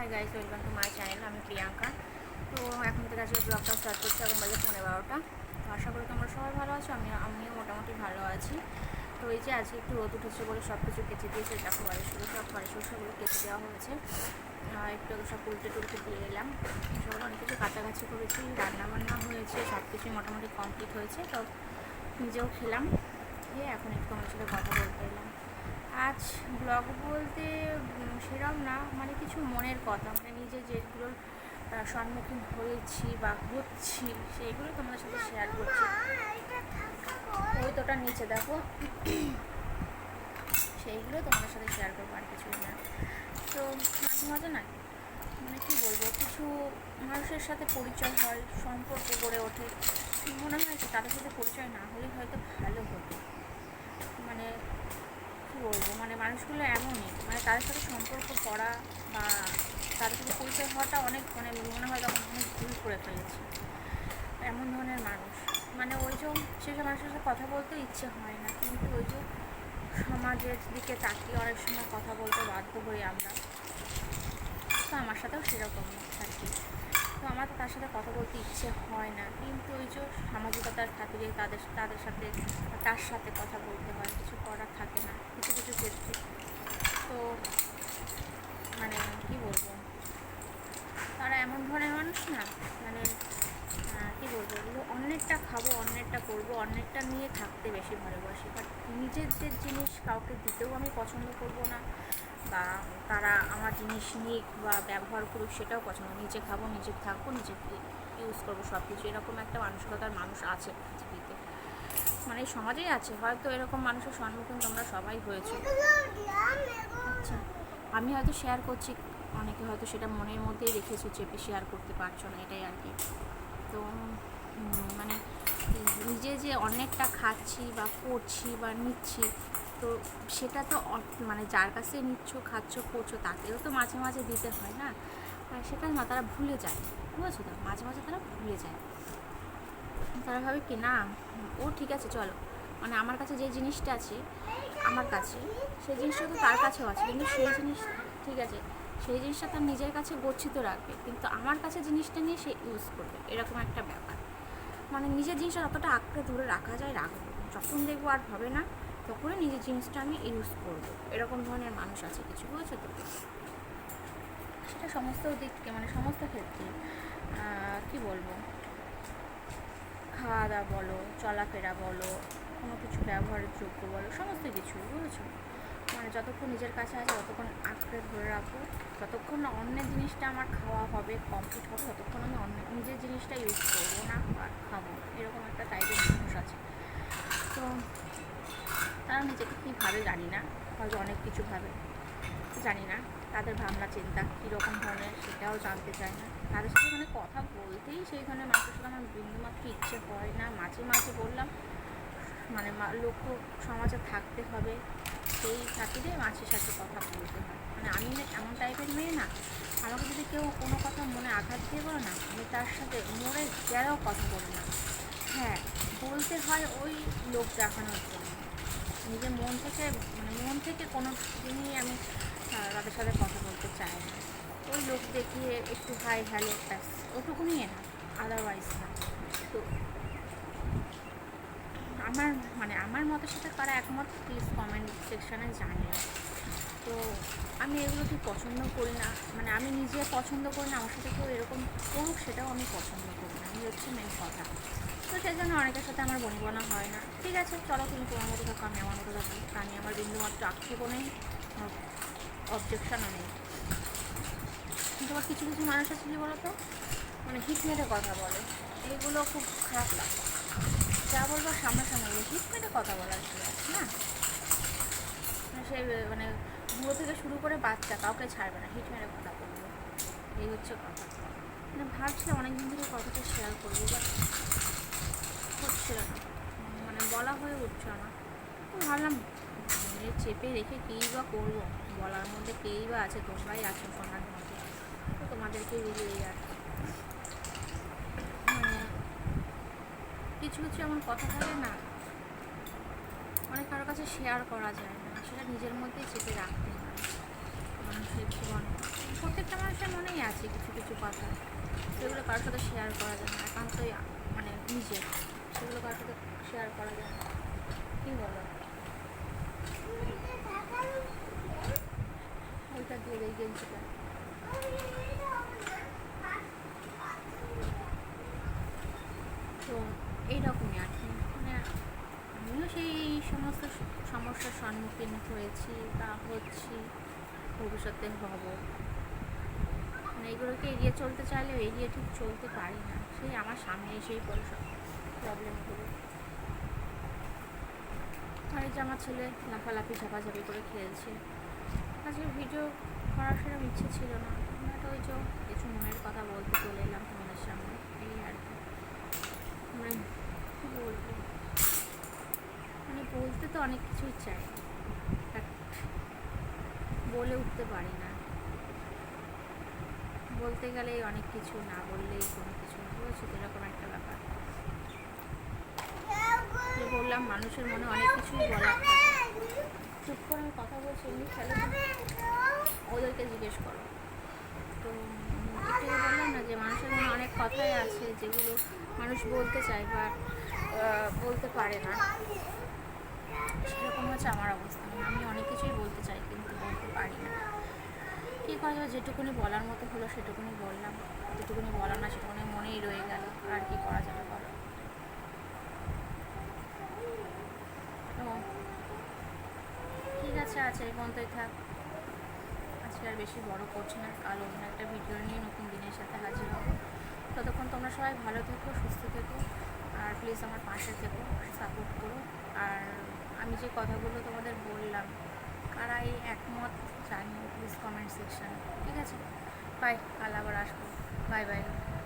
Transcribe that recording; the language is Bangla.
Hi guys welcome to my channel আমি প্রিয়াঙ্কা তো এখন থেকে আজকে ব্লগটা স্টার্ট করছি এখন বাজে পনেরো বারোটা। তো আশা করি তোমরা সবাই ভালো আছো আমি আমিও মোটামুটি ভালো আছি। তো এই যে আজকে একটু রোদ উঠেছে বলে সব কিছু কেচে দিয়েছে দেখো বাড়ির সব বাড়ির সবগুলো কেচে দেওয়া হয়েছে। একটু সব উল্টে টুলটে দিয়ে এলাম। সবাই অনেক কিছু কাছাকাছি করেছি রান্না বান্না হয়েছে সব কিছুই মোটামুটি কমপ্লিট হয়েছে। তো নিজেও খেলাম। খেয়ে এখন একটু আমার সাথে কথা বলতে এলাম। আজ ব্লগ বলতে সেরম না মানে কিছু মনের কথা। মানে নিজে যেগুলোর সম্মুখীন হয়েছি বা হচ্ছি, সেইগুলো তোমাদের সাথে শেয়ার করছি। ওই তোটার নিচে, দেখো। সেইগুলো তোমাদের সাথে শেয়ার করব আর কিছুই না। তো মাঝে মাঝে না মানে কি বলব, কিছু মানুষের সাথে পরিচয় হয়, সম্পর্ক গড়ে ওঠে। মনে হয় তাদের সাথে পরিচয় না হলে হয়তো ভালো হতো মানে কী বলব মানে মানুষগুলো এমনই মানে তাদের সাথে সম্পর্ক করা বা তাদের সাথে পরিচয় হওয়াটা অনেক মানে মনে হয় তখন অনেক ভুল করে ফেলেছি। এমন ধরনের মানুষ। মানে ওই যে সেসব মানুষের সাথে কথা বলতে ইচ্ছে হয় না, কিন্তু ওই যে সমাজের দিকে তাকিয়ে অনেক সময় কথা বলতে বাধ্য হই আমরা। তো আমার সাথেও সেরকম আর কি। তো আমার তার সাথে কথা বলতে ইচ্ছে হয় না। কিন্তু ওই যে সামাজিকতার খাতিরে তাদের তাদের সাথে, তার সাথে কথা বলতে হয়, কিছু করার থাকে না, কিছু কিছু ক্ষেত্রে তো মানে কি বলব? তারা এমন ধরনের মানুষ না মানে কি বলব? এগুলো অন্যেরটা খাব, অন্যেরটা করব, অন্যেরটা নিয়ে থাকতে বেশি ভালোবাসি। বাট নিজেদের জিনিস কাউকে দিতেও আমি পছন্দ করব না। বা তারা আমার জিনিস নিক বা ব্যবহার করুক, সেটাও পছন্দ। নিজে খাব, নিজে থাকব, নিজে ইউজ করব সব কিছু এরকম একটা মানসিকতার মানুষ আছে পৃথিবীতে। মানে সমাজেই আছে, হয়তো এরকম মানুষের সম্মুখীন তোমরা সবাই হয়েছে। আচ্ছা আমি হয়তো শেয়ার করছি, অনেকে হয়তো সেটা মনের মধ্যেই রেখেছো চেপে শেয়ার করতে পারছ না, এটাই আর কি। তো মানে নিজে যে অনেকটা খাচ্ছি বা করছি বা নিচ্ছি তো সেটা তো মানে যার কাছে নিচ্ছ, খাচ্ছ, করছ, তাকেও তো মাঝে মাঝে দিতে হয় না? আর সেটা না, তারা ভুলে যায়, বুঝেছ তো? মাঝে মাঝে তারা ভুলে যায়। তারা ভাবে কি, না, ও ঠিক আছে, চলো। মানে আমার কাছে যে জিনিসটা আছে, আমার কাছে, সেই জিনিসটা তো তার কাছেও আছে। কিন্তু সেই জিনিস, ঠিক আছে, সেই জিনিসটা তার নিজের কাছে গচ্ছিত রাখবে। কিন্তু আমার কাছে জিনিসটা নিয়ে সে ইউজ করবে। এরকম একটা ব্যাপার। মানে নিজের জিনিসটা যতটা আঁকড়ে ধরে রাখা যায়, রাখব। যখন দেখব আর হবে না তখনই নিজের জিনিসটা আমি ইউজ করব। এরকম ধরনের মানুষ আছে, কিছু বুঝেছ তো? সেটা সমস্ত দিক থেকে মানে সমস্ত ক্ষেত্রে কি বলব? খাওয়া দাওয়া বলো, চলাফেরা বলো, কোনো কিছু ব্যবহারের যোগ্য বলো, সমস্ত কিছু, বুঝেছ? মানে যতক্ষণ নিজের কাছে আছে, ততক্ষণ আঁকড়ে ধরে রাখব যতক্ষণ না অন্যের জিনিসটা আমার খাওয়া হবে কমপ্লিট হবে, ততক্ষণ আমি অন্য, নিজের জিনিসটা ইউজ করব, না খাব না। এরকম একটা টাইপের মানুষ আছে তো তারা নিজেকে কী ভাবে জানি না, হয়তো অনেক কিছু ভাবে, জানি না তাদের ভাবনা, চিন্তা কীরকম ধরনের সেটাও জানতে চায় না। তাদের সাথে মানে কথা বলতেই সেই ধরনের সাথে আমার বিন্দুমাত্র ইচ্ছে হয় না। মাঝে মাঝে বললাম মানে লক্ষ্য সমাজে থাকতে হবে, সেই খাতিরে মাছের সাথে কথা বলতে হয়। মানে আমি এমন টাইপের মেয়ে না, আমাকে যদি কেউ কোনো কথা মনে আঘাত দিয়ে বলো না, আমি তার সাথে মরে গেলেও কথা বলি না। হ্যাঁ বলতে হয় ওই লোক দেখানোর জন্য। নিজের মন থেকে মানে মন থেকে কোনো দিনই আমি তাদের সাথে কথা বলতে চাই না। ওই লোক দেখিয়ে একটু হাই হ্যালো, ব্যাস, ওটুকুনি না আদারওয়াইজ না। তো আমার মানে আমার মতের সাথে কারা একমত প্লিজ কমেন্ট সেকশানে জানিও। তো আমি এগুলো ঠিক পছন্দ করি না? মানে আমি নিজে পছন্দ করি না, আমার সাথে কেউ এরকম করুক, সেটাও আমি পছন্দ করি না। এই হচ্ছে মেন কথা। তো সেই জন্য অনেকের সাথে আমার বনিবনা হয় না। ঠিক আছে, চলো তুমি তোমার মতো থাকো, আমি আমার মতো থাকি নিয়ে আমার বিন্দুমাত্র আক্ষেপও নেই অবজেকশনও নেই। কিন্তু আবার কিছু কিছু মানুষ আছে কি বলতো? মানে হিট মেরে কথা বলে। এইগুলো খুব খারাপ লাগে। যা বলব সামনাসামনি হিট মেরে কথা বলার কি আছে, না? মানে সে মানে বুড়ো থেকে শুরু করে বাচ্চা, কাউকে ছাড়বে না হিট মেরে কথা বলবে। এই হচ্ছে কথা। মানে ভাবছি অনেকদিন ধরে কথাটা শেয়ার করব বাট মানে বলা হয়ে উঠছে না। ভাবলাম চেপে রেখে কী বা করব? বলার মধ্যে কেই বা আছে? তোমরাই আছো সোনার মধ্যে। তো তোমাদেরকেই বলি আর। মানে কিছু কিছু এমন কথা থাকে না, অনেক কারোর কাছে শেয়ার করা যায় না। সেটা নিজের মধ্যেই চেপে রাখতে হয়। মানুষের জীবন। প্রত্যেকটা মানুষের মনেই আছে কিছু কিছু কথা। সেগুলো কারোর সাথে শেয়ার করা যায় না। নিজের কারোর সাথে শেয়ার করা যায়। কী বলো? ওইটা দিয়ে দেয় গেঞ্জিটা তো এইরকমই আর কি। মানে আমিও সেই সমস্ত সমস্যার সম্মুখীন হয়েছি বা হচ্ছি, ভবিষ্যতে হব। মানে এগুলোকে এড়িয়ে চলতে চাইলেও এড়িয়ে ঠিক চলতে পারি না। সেই আমার সামনে এসেই পড়ে সব প্রবলেমগুলো আর এই যে আমার ছেলে লাফালাফি, ঝাপাঝাপি করে খেলছে। আজকে ভিডিও করার সেরকম ইচ্ছে ছিল না। বাট ওই যে কিছু মনের কথা বলতে চলে এলাম তোমাদের সামনে। এই আর কি। মানে কী বলব? মানে বলতে তো অনেক কিছুই চাই, But বলে উঠতে পারি না। বলতে গেলেই অনেক কিছু না বললেই কোনো কিছু না। বুঝেছ তো এরকম একটা ব্যাপার। যে বললাম, মানুষের মনে অনেক কিছুই থাকে। চুপ করে আমি কথা বলছি এমনি খেলে ওদেরকে জিজ্ঞেস করো। তো একটু বললাম না যে মানুষের মনে অনেক কথাই আছে যেগুলো মানুষ বলতে চায় বা বলতে পারে না। সেরকম হচ্ছে আমার অবস্থা। মানে আমি অনেক কিছুই বলতে চাই কিন্তু বলতে পারি না। কী করা যেটুকুনি বলার মতো হলো সেটুকুনি বললাম। যেটুকুনি বলার না সেটুকুনি মনেই রয়ে গেল। আর কি করা যাবে বলো তো আছে আচ্ছা এই পর্যন্তই থাক। আজকে আর বেশি বড় করছি না, কাল অন্য একটা ভিডিও নিয়ে নতুন দিনের সাথে হাজির হব। ততক্ষণ তোমরা সবাই ভালো থেকো, সুস্থ থেকো, আর প্লিজ আমার পাশে থেকো সাপোর্ট করো। আর আমি যে কথাগুলো তোমাদের বললাম কারা এই একমত জানিও প্লিজ কমেন্ট সেকশানে ঠিক আছে? বাই কাল আবার আসব। Bye bye